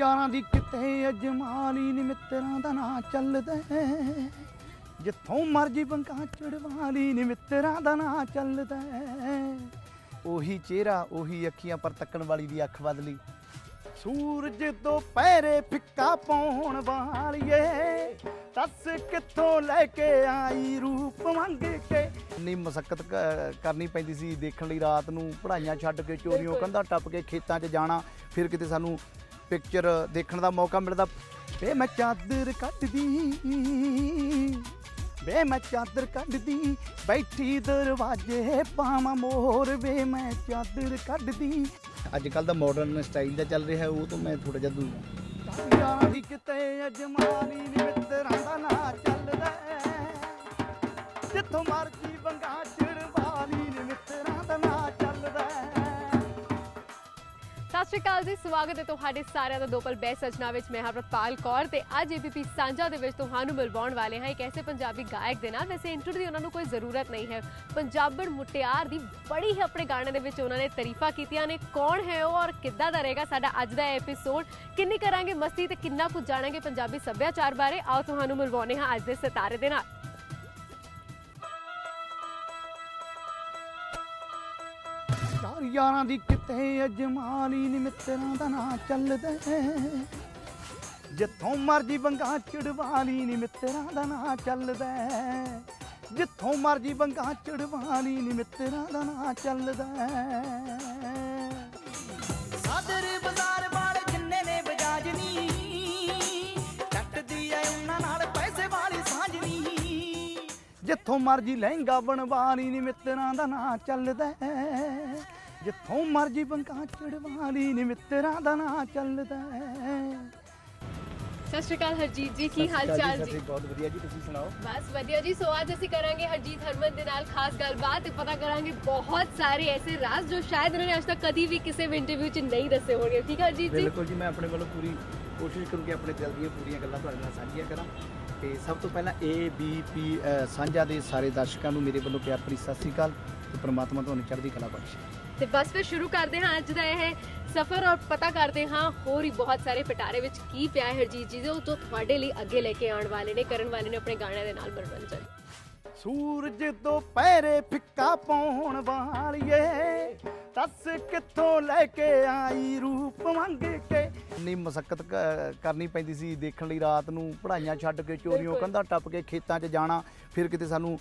ਯਾਰਾਂ ਦੀ ਕਿਤੇ ਅਜਮਾਲੀ ਨੀ ਮਿੱਤਰਾਂ ਦਾ ਨਾਂ ਚੱਲਦਾ। ਜਿੱਥੋਂ ਮਰਜ਼ੀ ਬੰਗਾ ਚੜਵਾਲੀ ਨੀ ਮਿੱਤਰਾਂ ਦਾ ਨਾਂ ਚੱਲਦਾ। ਉਹੀ ਚਿਹਰਾ ਉਹੀ ਅੱਖੀਆਂ ਪਰ ਤੱਕਣ ਵਾਲੀ ਦੀ ਅੱਖ ਬਦਲੀ ਸੂਰਜ ਤੋਂ ਪਹਿਰੇ ਫਿੱਕਾ ਪਾਉਣ ਵਾਲੀਏ ਦੱਸ ਕਿੱਥੋਂ ਲੈ ਕੇ ਆਈ ਰੂਪ ਮੰਗ ਕੇ ਇੰਨੀ ਮਸਕਤ ਕਰਨੀ ਪੈਂਦੀ ਸੀ ਦੇਖਣ ਲਈ ਰਾਤ ਨੂੰ ਪੜਾਈਆਂ ਛੱਡ ਕੇ ਚੋਰੀਆਂ। ਕੰਧਾਂ ਟੱਪ ਕੇ ਖੇਤਾਂ 'ਚ ਜਾਣਾ ਫਿਰ ਕਿਤੇ ਸਾਨੂੰ ਪਿਕਚਰ ਦੇਖਣ ਦਾ ਮੌਕਾ ਮਿਲਦਾ। ਵੇ ਮੈਂ ਚਾਦਰ ਕੱਢਦੀ ਵੇ ਮੈਂ ਚਾਦਰ ਕੱਢਦੀ ਬੈਠੀ ਦਰਵਾਜ਼ੇ ਪਾਵਾਂ ਮੋਰ ਵੇ ਮੈਂ ਚਾਦਰ ਕੱਢਦੀ। ਅੱਜ ਕੱਲ ਦਾ ਮਾਡਰਨ ਸਟਾਈਲ ਦਾ ਚੱਲ ਰਿਹਾ ਉਹ ਤੋਂ ਮੈਂ ਥੋੜਾ ਜਿਹਾ ਦੂਰ ਹਾਂ। ਯਾਰਾਂ ਦੀ ਕਿਤੇ ਅਜਮਾਨੀ ਨੀ ਮਿੱਤਰਾਂ ਦਾ ਨਾਂ ਚੱਲਦਾ। ਹੈ। ਜਿੱਥੋਂ ਮਰਜ਼ੀ ਸ਼੍ਰੀ ਅਕਾਲ ਜੀ, ਸਵਾਗਤ ਹੈ ਤੁਹਾਡੇ ਸਾਰਿਆਂ ਦਾ ਦੋਪਲ ਬੈ ਸਜਣਾ ਵਿੱਚ। ਮੈਂ ਹਰਪ੍ਰਤਪਾਲ ਕੌਰ ਤੇ ਅੱਜ ਏਬੀਪੀ ਸਾਂਝਾ ਦੇ ਵਿੱਚ ਤੁਹਾਨੂੰ ਮਿਲਵਾਉਣ ਵਾਲੇ ਹਾਂ ਇੱਕ ਐਸੇ ਪੰਜਾਬੀ ਗਾਇਕ ਦੇ ਨਾਲ। ਵੈਸੇ ਇੰਟਰਵਿਊ ਦੀ ਉਹਨਾਂ ਨੂੰ ਕੋਈ ਜ਼ਰੂਰਤ ਨਹੀਂ ਹੈ। ਪੰਜਾਬਣ ਮੁਟਿਆਰ ਦੀ ਬੜੀ ਹੀ ਆਪਣੇ ਗਾਣੇ ਦੇ ਵਿੱਚ ਉਹਨਾਂ ਨੇ ਤਾਰੀਫਾਂ ਕੀਤੀਆਂ ਨੇ। ਕੌਣ ਹੈ ਉਹ ਔਰ ਕਿੱਦਾਂ ਦਾ ਰਹੇਗਾ ਸਾਡਾ ਅੱਜ ਦਾ ਐਪੀਸੋਡ ਕਿੰਨੀ ਕਰਾਂਗੇ ਮਸਤੀ ਤੇ ਕਿੰਨਾ ਕੁਝ ਜਾਣਾਂਗੇ ਪੰਜਾਬੀ ਸੱਭਿਆਚਾਰ ਬਾਰੇ? ਆਓ ਤੁਹਾਨੂੰ ਮਿਲਵਾਉਣੇ ਹਾਂ ਅੱਜ ਦੇ ਸਿਤਾਰੇ ਦੇ ਨਾਲ। ਯਾਰਾਂ ਦੀ ਕਿਤੇ ਅਜਮਾਲੀ ਨੀ ਮਿੱਤਰਾਂ ਦਾ ਨਾਂ ਚੱਲਦਾ ਜਿੱਥੋਂ ਮਰਜ਼ੀ ਬੰਗਾ ਚੜਵਾਲੀ ਨੀ ਮਿੱਤਰਾਂ ਦਾ ਨਾਂ ਚੱਲਦਾ ਜਿੱਥੋਂ ਮਰਜ਼ੀ ਬੰਗਾ ਚੜਵਾਲੀ ਨੀ ਮਿੱਤਰਾਂ ਦਾ ਨਾਂ ਚੱਲਦਾ ਸਾਦਰ ਬਾਜ਼ਾਰ ਵਾਲੇ ਜਿੰਨੇ ਨੇ ਬਜਾਜਨੀ ਚੱਟਦੀ ਐ ਉਹਨਾਂ ਨਾਲ ਪੈਸੇ ਵਾਲੀ ਸਾਂਝਣੀ ਜਿੱਥੋਂ ਮਰਜ਼ੀ ਲਹਿੰਗਾ ਬਣਵਾਲੀ ਨੀ ਮਿੱਤਰਾਂ ਦਾ ਨਾਂ ਚੱਲਦਾ ਜਿੱਥੋਂ ਮਰਜ਼ੀ ਬੰਗਾ ਚੜਵਾਲੀ ਨੀ ਮਿੱਤਰਾਂ ਦਾ ਨਾਂ ਚੱਲਦਾ ਹੈ। ਸਤਿ ਸ਼੍ਰੀ ਅਕਾਲ ਹਰਜੀਤ ਜੀ ਕੀ ਹਾਲ ਚਾਲ ਜੀ ਬਹੁਤ ਵਧੀਆ ਜੀ ਤੁਸੀਂ ਸੁਣਾਓ? ਬਸ ਵਧੀਆ ਜੀ ਸੋ ਅੱਜ ਅਸੀਂ ਕਰਾਂਗੇ ਹਰਜੀਤ ਹਰਮਨ ਦੇ ਨਾਲ ਖਾਸ ਗੱਲਬਾਤ ਤੇ ਪਤਾ ਕਰਾਂਗੇ ਬਹੁਤ ਸਾਰੇ ਐਸੇ ਰਾਜ਼ ਜੋ ਸ਼ਾਇਦ ਇਹਨਾਂ ਨੇ ਅੱਜ ਤੱਕ ਕਦੀ ਵੀ ਕਿਸੇ ਵੀ ਇੰਟਰਵਿਊ 'ਚ ਨਹੀਂ ਦੱਸੇ ਹੋਣਗੇ। ਠੀਕ ਹੈ ਹਰਜੀਤ ਜੀ? ਬਿਲਕੁਲ ਜੀ ਮੈਂ ਆਪਣੇ ਵੱਲੋਂ ਪੂਰੀ ਕੋਸ਼ਿਸ਼ ਕਰੂੰਗੀ ਆਪਣੇ ਦਿਲ ਦੀਆਂ ਪੂਰੀਆਂ ਗੱਲਾਂ ਤੁਹਾਡੇ ਨਾਲ ਸਾਂਝੀਆਂ ਕਰਾਂ। ਤੇ ਸਭ ਤੋਂ ਪਹਿਲਾਂ ਏ ਬੀ ਪੀ ਸਾਂਝਾ ਦੇ ਸਾਰੇ ਦਰਸ਼ਕਾਂ ਨੂੰ ਮੇਰੇ ਵੱਲੋਂ ਪਿਆਰ ਭਰੀ ਸਤਿ ਸ੍ਰੀ ਅਕਾਲ। ਤੇ ਪ੍ਰਮਾਤਮਾ ਤੁਹਾਨੂੰ ਚੜ੍ਹਦੀ ਕਲਾ ਬਖਸ਼ੇ। ਤੇ ਬਸ ਫਿਰ ਸ਼ੁਰੂ ਕਰਦੇ ਹਾਂ। ਅੱਜ ਦਾ ਇਹ ਸਫ਼ਰ ਔਰ ਪਤਾ ਕਰਦੇ ਹਾਂ ਹੋਰ ਹੀ ਬਹੁਤ ਸਾਰੇ ਪਟਾਰੇ ਵਿੱਚ ਕੀ ਪਿਆ ਹੈ ਹਰਜੀਤ ਜੀ ਜੋ ਜੋ ਤੁਹਾਡੇ ਲਈ ਅੱਗੇ ਲੈ ਕੇ ਆਉਣ ਵਾਲੇ ਨੇ ਕਰਨ ਵਾਲੇ ਨੇ ਆਪਣੇ ਗਾਣਿਆਂ ਦੇ ਨਾਲ ਮਨੋਰੰਜਨ। ਸੂਰਜ ਤੋਂ ਪਹਿਰੇ ਫਿੱਕਾ ਪਾਉਣ ਵਾਲੀਏ ਦੱਸ ਕਿੱਥੋਂ ਲੈ ਕੇ ਆਈ ਰੂਪ ਮੰਗ ਕੇ? ਇੰਨੀ ਮਸਕਤ ਕਰਨੀ ਪੈਂਦੀ ਸੀ ਦੇਖਣ ਲਈ ਰਾਤ ਨੂੰ ਪੜਾਈਆਂ ਛੱਡ ਕੇ ਚੋਰੀਆਂ। ਕੰਧਾਂ ਟੱਪ ਕੇ ਖੇਤਾਂ 'ਚ ਜਾਣਾ ਫਿਰ ਕਿਤੇ ਸਾਨੂੰ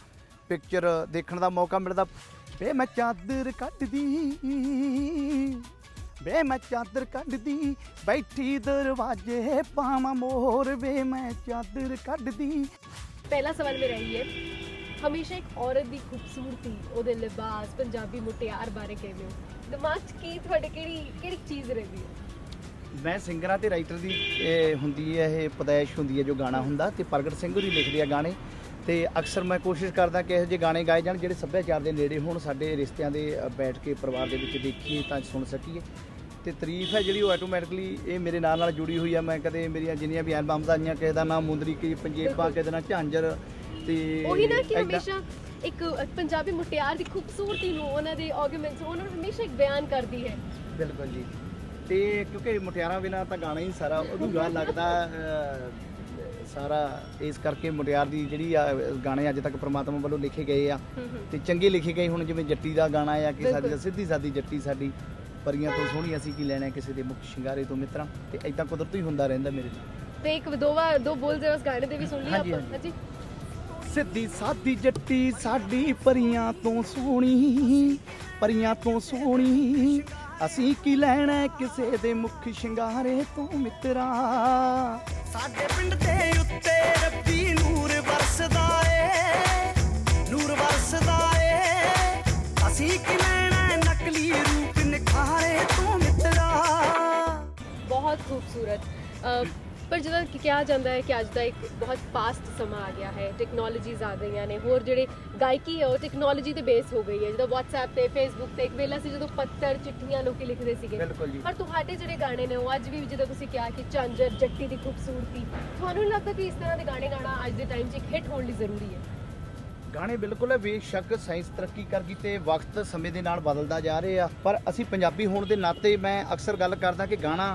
ਪਿਕਚਰ ਦੇਖਣ ਦਾ ਮੌਕਾ ਮਿਲਦਾ। ਵੇ ਮੈਂ ਚਾਦਰ ਕੱਢਦੀ ਵੇ ਮੈਂ ਚਾਦਰ ਕੱਢਦੀ ਬੈਠੀ ਦਰਵਾਜ਼ੇ ਪਾਵਾਂ ਮੋਰ ਵੇ ਮੈਂ ਚਾਦਰ ਕੱਢਦੀ। ਪਹਿਲਾ ਸਵਾਲ ਮੇਰਾ ਇਹ ਹੈ ਹਮੇਸ਼ਾ ਇੱਕ ਔਰਤ ਦੀ ਖੂਬਸੂਰਤੀ ਉਹਦੇ ਲਿਬਾਸ ਪੰਜਾਬੀ ਮੁਟਿਆਰ ਬਾਰੇ ਕਹਿੰਦੇ ਹੋ। ਦਿਮਾਗ 'ਚ ਕੀ ਤੁਹਾਡੇ ਕਿਹੜੀ ਕਿਹੜੀ ਚੀਜ਼ ਰਹਿੰਦੀ ਹੈ? ਮੈਂ ਸਿੰਗਰਾਂ ਤੇ ਰਾਈਟਰ ਦੀ ਇਹ ਹੁੰਦੀ ਹੈ ਇਹ ਪਦਾਇਸ਼ ਹੁੰਦੀ ਹੈ ਜੋ ਗਾਣਾ ਹੁੰਦਾ ਤੇ ਪ੍ਰਗਟ ਸਿੰਘ ਹੋਰੀ ਲਿਖਦੇ ਆ ਗਾਣੇ। ਤੇ ਅਕਸਰ ਮੈਂ ਕੋਸ਼ਿਸ਼ ਕਰਦਾ ਕਿ ਇਹੋ ਜਿਹੇ ਗਾਣੇ ਗਾਏ ਜਾਣ ਜਿਹੜੇ ਸੱਭਿਆਚਾਰ ਦੇ ਨੇੜੇ ਹੋਣ ਸਾਡੇ ਰਿਸ਼ਤਿਆਂ ਦੇ ਬੈਠ ਕੇ ਪਰਿਵਾਰ ਦੇ ਵਿੱਚ ਦੇਖੀਏ ਤਾਂ ਸੁਣ ਸਕੀਏ। ਤੇ ਤਾਰੀਫ ਹੈ ਜਿਹੜੀ ਉਹ ਆਟੋਮੈਟਿਕਲੀ ਇਹ ਮੇਰੇ ਨਾਲ ਨਾਲ ਜੁੜੀ ਹੋਈ ਆ। ਮੈਂ ਕਦੇ ਮੇਰੀਆਂ ਜਿੰਨੀਆਂ ਵੀ ਐਲਬਮਸ ਆਈਆਂ ਕਿਸੇ ਦਾ ਨਾਮ ਮੁੰਦਰੀ ਕੀ ਪੰਜੇਬਾਂ ਬਿਲਕੁਲ। ਕਿਸੇ ਦਾ ਨਾਂ ਝਾਂਜਰ ਤੇ ਉਹੀ ਨਾ ਕਿ ਹਮੇਸ਼ਾ ਇੱਕ ਪੰਜਾਬੀ ਮੁਟਿਆਰ ਦੀ ਖੂਬਸੂਰਤੀ ਨੂੰ ਉਹਨਾਂ ਦੇ ਆਰਗੂਮੈਂਟਸ ਉਹਨਾਂ ਨੂੰ ਹਮੇਸ਼ਾ ਇੱਕ ਬਿਆਨ ਕਰਦੀ ਹੈ। ਬਿਲਕੁਲ ਜੀ। ਤੇ ਕਿਉਂਕਿ ਮੁਟਿਆਰਾਂ ਬਿਨਾ ਤਾਂ ਗਾਣਾ ਹੀ ਸਾਰਾ ਅਧੂਰਾ ਲੱਗਦਾ ਸਾਰਾ ਇਸ ਕਰਕੇ ਮੁਟਿਆਰ ਦੀ ਜਿਹੜੀ ਆ ਗਾਣੇ ਅੱਜ ਤੱਕ ਪ੍ਰਮਾਤਮਾ ਵੱਲੋਂ ਲਿਖੇ ਗਏ ਆ। ਤੇ ਚੰਗੇ ਲਿਖੇ ਗਏ ਹੁਣ ਜਿਵੇਂ ਜੱਟੀ ਦਾ ਗਾਣਾ ਆ ਕਿ ਸਾਡੀ। ਸਿੱਧੀ ਸਾਦੀ ਜੱਟੀ ਸਾਡੀ ਪਰੀਆਂ ਤੋਂ ਸੋਹਣੀ ਅਸੀਂ ਕੀ ਲੈਣਾ ਕਿਸੇ ਦੇ ਮੁਖ ਸ਼ਿੰਗਾਰੇ ਤੋਂ ਮਿੱਤਰਾਂ। ਤੇ ਇਦਾਂ ਕੁਦਰਤੀ ਹੁੰਦਾ ਰਹਿੰਦਾ ਮੇਰੇ ਨਾਲ। ਤੇ ਇੱਕ ਵਾਰ ਦੋ ਬੋਲ ਜ਼ਰਾ ਉਸ ਗਾਣੇ ਦੇ ਵੀ ਸੁਣ ਲਈ ਆਪਾਂ। ਹਾਂਜੀ। ਸਿੱਧੀ ਸਾਦੀ ਜੱਟੀ ਸਾਡੀ ਪਰੀਆਂ ਤੋਂ ਸੋਹਣੀ ਪਰੀਆਂ ਤੋਂ ਸੋਹਣੀ। ਅਸੀਂ ਕੀ ਲੈਣਾ ਕਿਸੇ ਦੇ ਮੁਖ ਸ਼ਿੰਗਾਰੇ ਤੋਂ ਮਿੱਤਰਾ। ਕਿ ਕਿਹਾ ਜਾਂਦਾ ਹੈ ਕਿ ਅੱਜ ਦਾ ਇੱਕ ਬਹੁਤ ਫਾਸਟ ਸਮਾਂ ਆ ਗਿਆ ਹੈ ਟੈਕਨੋਲੋਜੀਜ਼ ਆ ਗਈਆਂ ਨੇ ਹੋਰ ਜਿਹੜੇ ਗਾਇਕੀ ਹੈ ਉਹ ਟੈਕਨੋਲੋਜੀ ਤੇ ਬੇਸ ਹੋ ਗਈ ਹੈ। ਜਦੋਂ WhatsApp ਤੇ Facebook ਤੇ ਇੱਕ ਵੇਲਾ ਸੀ ਜਦੋਂ ਪੱਤਰ ਚਿੱਠੀਆਂ ਲੋਕੀ ਲਿਖਦੇ ਸੀਗੇ। ਪਰ ਤੁਹਾਡੇ ਜਿਹੜੇ ਗਾਣੇ ਨੇ ਉਹ ਅੱਜ ਵੀ ਜਦੋਂ ਤੁਸੀਂ ਕਿਹਾ ਕਿ ਚਾਂਜਰ ਜੱਟੀ ਦੀ ਖੂਬਸੂਰਤੀ ਤੁਹਾਨੂੰ ਲੱਗਦਾ ਕਿ ਇਸ ਤਰ੍ਹਾਂ ਦੇ ਗਾਣੇ ਗਾਣਾ ਅੱਜ ਦੇ ਟਾਈਮ 'ਚ ਇੱਕ ਹਿੱਟ ਹੋਣ ਲਈ ਜ਼ਰੂਰੀ ਹੈ? ਗਾਣੇ ਬਿਲਕੁਲ ਹੈ ਬੇਸ਼ੱਕ ਸਾਇੰਸ ਤਰੱਕੀ ਕਰ ਗਈ ਤੇ ਵਕਤ ਸਮੇਂ ਦੇ ਨਾਲ ਬਦਲਦਾ ਜਾ ਰਿਹਾ ਪਰ ਅਸੀਂ ਪੰਜਾਬੀ ਹੋਣ ਦੇ ਨਾਤੇ ਮੈਂ ਅਕਸਰ ਗੱਲ ਕਰਦਾ ਕਿ ਗਾਣਾ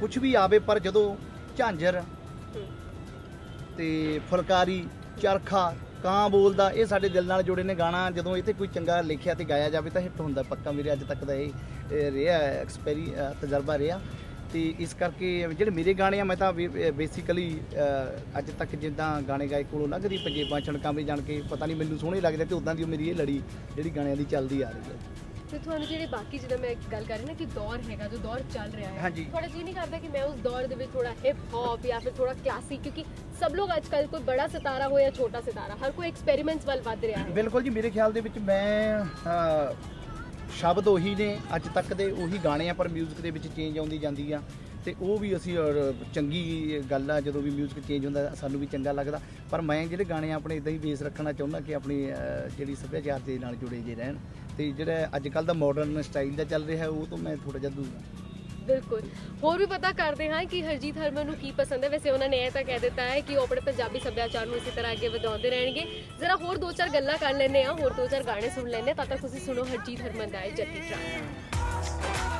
ਕੁਝ ਵੀ ਆਵੇ ਪਰ ਜਦੋਂ ਝਾਂਜਰ ਤੇ ਫੁਲਕਾਰੀ, ਚਰਖਾ, ਕਾਂ ਬੋਲਦਾ, ਇਹ ਸਾਡੇ ਦਿਲ ਨਾਲ ਜੁੜੇ ਨੇ ਗਾਣਾ। ਜਦੋਂ ਇੱਥੇ ਕੋਈ ਚੰਗਾ ਲਿਖਿਆ ਤੇ ਗਾਇਆ ਜਾਵੇ ਤਾਂ ਹਿੱਟ ਹੁੰਦਾ ਪੱਕਾ। ਮੇਰੇ ਅੱਜ ਤੱਕ ਦਾ ਇਹ ਰਿਹਾ, ਐਕਸਪੈਰੀ ਤਜਰਬਾ ਰਿਹਾ। ਤੇ ਇਸ ਕਰਕੇ ਜਿਹੜੇ ਮੇਰੇ ਗਾਣੇ ਆ, ਮੈਂ ਤਾਂ ਬੇਸਿਕਲੀ ਅੱਜ ਤੱਕ ਜਿੱਦਾਂ ਗਾਣੇ ਗਾਏ ਕੋਲੋਂ ਲੰਘਦੀ ਪੰਜੇਬਾਂ ਛਣਕਾਂ ਵੀ ਜਾਣ ਕੇ ਪਤਾ ਨਹੀਂ ਮੈਨੂੰ ਸੋਹਣੇ ਲੱਗਦੇ ਤੇ ਉਦਾਂ ਦੀ ਉਹ ਮੇਰੀ ਇਹ ਲੜੀ, ਜਿਹੜੀ ਗਾਣਿਆਂ ਦੀ ਚੱਲਦੀ ਆ ਰਹੀ ਹੈ। ਤੇ ਤੁਹਾਨੂੰ ਜਿਹੜੇ ਬਾਕੀ ਜਦੋਂ ਮੈਂ ਗੱਲ ਕਰ ਰਹੀ ਨਾ ਕਿ ਦੌਰ ਹੈਗਾ ਜੋ ਦੌਰ ਚੱਲ ਰਿਹਾ ਹੈ ਹਾਂਜੀ। ਥੋੜਾ ਜੀ ਨਹੀਂ ਕਰਦਾ ਕਿ ਮੈਂ ਉਸ ਦੌਰ ਦੇ ਵਿੱਚ ਥੋੜਾ ਹਿਪ ਹੌਪ ਜਾਂ ਫਿਰ ਥੋੜਾ ਕਲਾਸਿਕ ਕਿਉਂਕਿ ਸਭ ਲੋਕ ਅੱਜਕੱਲ ਕੋਈ ਬੜਾ ਸਿਤਾਰਾ ਹੋ ਜਾਂ ਛੋਟਾ ਸਿਤਾਰਾ ਹਰ ਕੋਈ ਐਕਸਪੈਰੀਮੈਂਟਸ ਵੱਲ ਵੱਧ ਰਿਹਾ ਹੈ ਬਿਲਕੁਲ ਜੀ ਮੇਰੇ ਖਿਆਲ ਦੇ ਵਿੱਚ ਮੈਂ ਅਹ, ਸ਼ਬਦ ਉਹੀ ਨੇ ਅੱਜ ਤੱਕ ਦੇ ਉਹੀ ਗਾਣੇ ਆ ਪਰ 뮤직 ਦੇ ਵਿੱਚ ਚੇਂਜ ਆਉਂਦੀ ਜਾਂਦੀ ਆ ਤੇ ਉਹ ਵੀ ਅਸੀਂ ਔਰ ਚੰਗੀ ਗੱਲ ਆ ਜਦੋਂ ਵੀ 뮤직 ਚੇਂਜ ਹੁੰਦਾ ਸਾਨੂੰ ਵੀ ਚੰਗਾ ਲੱਗਦਾ ਪਰ ਮੈਂ ਜਿਹੜੇ ਗਾਣੇ ਆ ਆਪਣੇ ਇਦਾਂ ਹੀ ਬੇਸ ਰੱਖਣਾ ਚਾਹੁੰਦਾ ਕਿ ਆਪਣੀ ਅਹ, ਜਿਹੜੀ ਸੱਭਿਆਚਾਰ ਦੇ ਨਾਲ ਜੁੜੇ ਜੇ ਰਹਿਣ ਤੇ ਜਿਹੜਾ ਅੱਜ ਕੱਲ ਦਾ ਮਾਡਰਨ ਸਟਾਈਲ ਦਾ ਚੱਲ ਰਿਹਾ ਉਹ ਤੋਂ ਮੈਂ ਥੋੜਾ ਜਿਹਾ ਦੂਰ ਹਾਂ। ਬਿਲਕੁਲ। ਹੋਰ ਵੀ ਪਤਾ ਕਰਦੇ ਹਾਂ ਕਿ ਹਰਜੀਤ ਹਰਮਨ ਨੂੰ ਕੀ ਪਸੰਦ ਹੈ। ਵੈਸੇ ਉਹਨਾਂ ਨੇ ਇਹ ਤਾਂ ਕਹਿ ਦਿੱਤਾ ਹੈ ਕਿ ਉਹ ਆਪਣੇ ਪੰਜਾਬੀ ਸੱਭਿਆਚਾਰ ਨੂੰ ਇਸੇ ਤਰ੍ਹਾਂ ਅੱਗੇ ਵਧਾਉਂਦੇ ਰਹਿਣਗੇ। ਜ਼ਰਾ ਹੋਰ ਦੋ ਚਾਰ ਗੱਲਾਂ ਕਰ ਲੈਂਦੇ ਆ ਹੋਰ ਦੋ ਚਾਰ ਗਾਣੇ ਸੁਣ ਲੈਂਦੇ ਤਦ ਤੱਕ ਤੁਸੀਂ ਸੁਣੋ ਹਰਜੀਤ ਹਰਮਨ ਦਾ ਇਹ ਜੱਟੀ ਟਰੈਕ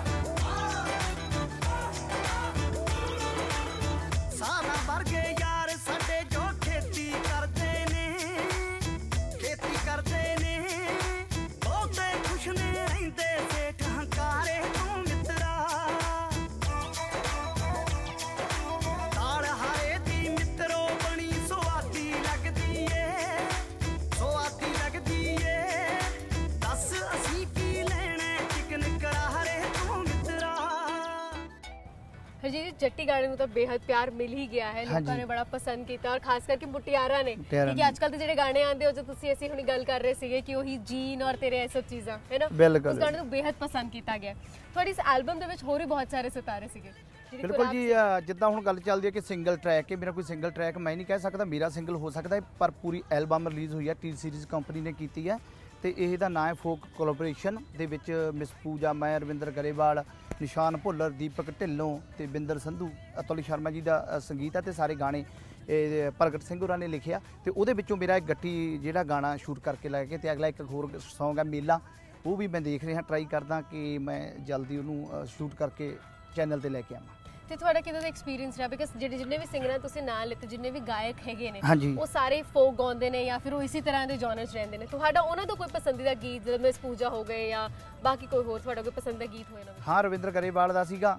ਜੱਟੀ ਗਾਣੇ ਨੂੰ ਤਾਂ ਬੇहद ਪਿਆਰ ਮਿਲ ਹੀ ਗਿਆ ਹੈ ਲੋਕਾਂ ਨੇ ਬੜਾ ਪਸੰਦ ਕੀਤਾ ਔਰ ਖਾਸ ਕਰਕੇ ਮੁਟਿਆਰਾਂ ਨੇ ਕਿਉਂਕਿ ਅੱਜਕੱਲ ਦੇ ਜਿਹੜੇ ਗਾਣੇ ਆਉਂਦੇ ਹੋ ਜੋ ਤੁਸੀਂ ਅਸੀਂ ਹੁਣੀ ਗੱਲ ਕਰ ਰਹੇ ਸੀਗੇ ਕਿ ਉਹੀ ਜੀਨ ਔਰ ਤੇਰੇ ਇਹ ਚੀਜ਼ਾਂ ਹੈ ਨਾ ਉਸ ਗਾਣੇ ਨੂੰ ਬੇहद ਪਸੰਦ ਕੀਤਾ ਗਿਆ ਤੁਹਾਡੀ ਇਸ ਐਲਬਮ ਦੇ ਵਿੱਚ ਹੋਰ ਵੀ ਬਹੁਤ ਸਾਰੇ ਸਿਤਾਰੇ ਸੀਗੇ ਬਿਲਕੁਲ ਜੀ ਜਿੱਦਾਂ ਹੁਣ ਗੱਲ ਚੱਲਦੀ ਹੈ ਕਿ ਸਿੰਗਲ ਟਰੈਕ ਹੈ ਮੇਰਾ ਕੋਈ ਸਿੰਗਲ ਟਰੈਕ ਮੈਂ ਨਹੀਂ ਕਹਿ ਸਕਦਾ ਮੇਰਾ ਸਿੰਗਲ ਹੋ ਸਕਦਾ ਪਰ ਪੂਰੀ ਐਲਬਮ ਰਿਲੀਜ਼ ਹੋਈ ਹੈ ਟੀ ਸੀਰੀਜ਼ ਕੰਪਨੀ ਨੇ ਕੀਤੀ ਹੈ ਤੇ ਇਹਦਾ ਨਾਂ ਹੈ ਫੋਕ ਕੋਲੈਬੋਰੇਸ਼ਨ ਦੇ ਵਿੱਚ ਮਿਸ ਪੂਜਾ ਮੈਂ ਰਵਿੰਦਰ ਗਰੇਵਾਲ, ਨਿਸ਼ਾਨ ਭੁੱਲਰ, ਦੀਪਕ ਢਿੱਲੋਂ ਤੇ ਬਿੰਦਰ ਸੰਧੂ, ਅਤੁਲ ਸ਼ਰਮਾ ਜੀ ਦਾ ਸੰਗੀਤ ਹੈ ਤੇ ਸਾਰੇ ਗਾਣੇ ਇਹ, ਪ੍ਰਗਟ ਸਿੰਘ ਹੋਰਾਂ ਨੇ ਲਿਖਿਆ ਤੇ ਉਹਦੇ ਵਿੱਚੋਂ ਮੇਰਾ ਇੱਕ ਗੱਟੀ ਜਿਹੜਾ ਗਾਣਾ ਸ਼ੂਟ ਕਰਕੇ ਲੈ ਕੇ ਤੇ ਅਗਲਾ ਇੱਕ ਹੋਰ ਸੌਂਗ ਹੈ ਮੇਲਾ। ਉਹ ਵੀ ਮੈਂ ਦੇਖ ਰਿਹਾ ਟਰਾਈ ਕਰਦਾ ਕਿ ਮੈਂ ਜਲਦੀ ਉਹਨੂੰ ਸ਼ੂਟ ਕਰਕੇ ਚੈਨਲ ਤੇ ਲੈ ਕੇ ਆਵਾਂ। ਤੇ ਤੁਹਾਡਾ ਕਿਦਾਂ ਦਾ ਐਕਸਪੀਰੀਅੰਸ ਰਿਹਾ? ਬਿਕਾਜ਼ ਜਿਹੜੇ ਜਿੰਨੇ ਵੀ ਸਿੰਗਰਾਂ ਤੁਸੀਂ ਨਾਂ ਲਿੱਤੇ ਜਿੰਨੇ ਵੀ ਗਾਇਕ ਹੈਗੇ ਨੇ ਹਾਂਜੀ। ਉਹ ਸਾਰੇ ਫੋਕ ਗਾਉਂਦੇ ਨੇ ਜਾਂ ਫਿਰ ਉਹ ਇਸੇ ਤਰ੍ਹਾਂ ਦੇ ਜਨਰ 'ਚ ਰਹਿੰਦੇ ਨੇ। ਤੁਹਾਡਾ ਉਹਨਾਂ ਤੋਂ ਕੋਈ ਪਸੰਦੀਦਾ ਗੀਤ ਜਿਵੇਂ ਮਿਸ ਪੂਜਾ ਹੋ ਗਏ ਜਾਂ ਬਾਕੀ ਕੋਈ ਹੋਰ ਤੁਹਾਡਾ ਕੋਈ ਪਸੰਦੀਦਾ ਗੀਤ ਹੋਏ ਨਾ ਹਾਂ ਰਵਿੰਦਰ ਗਰੇਵਾਲ ਦਾ ਸੀਗਾ।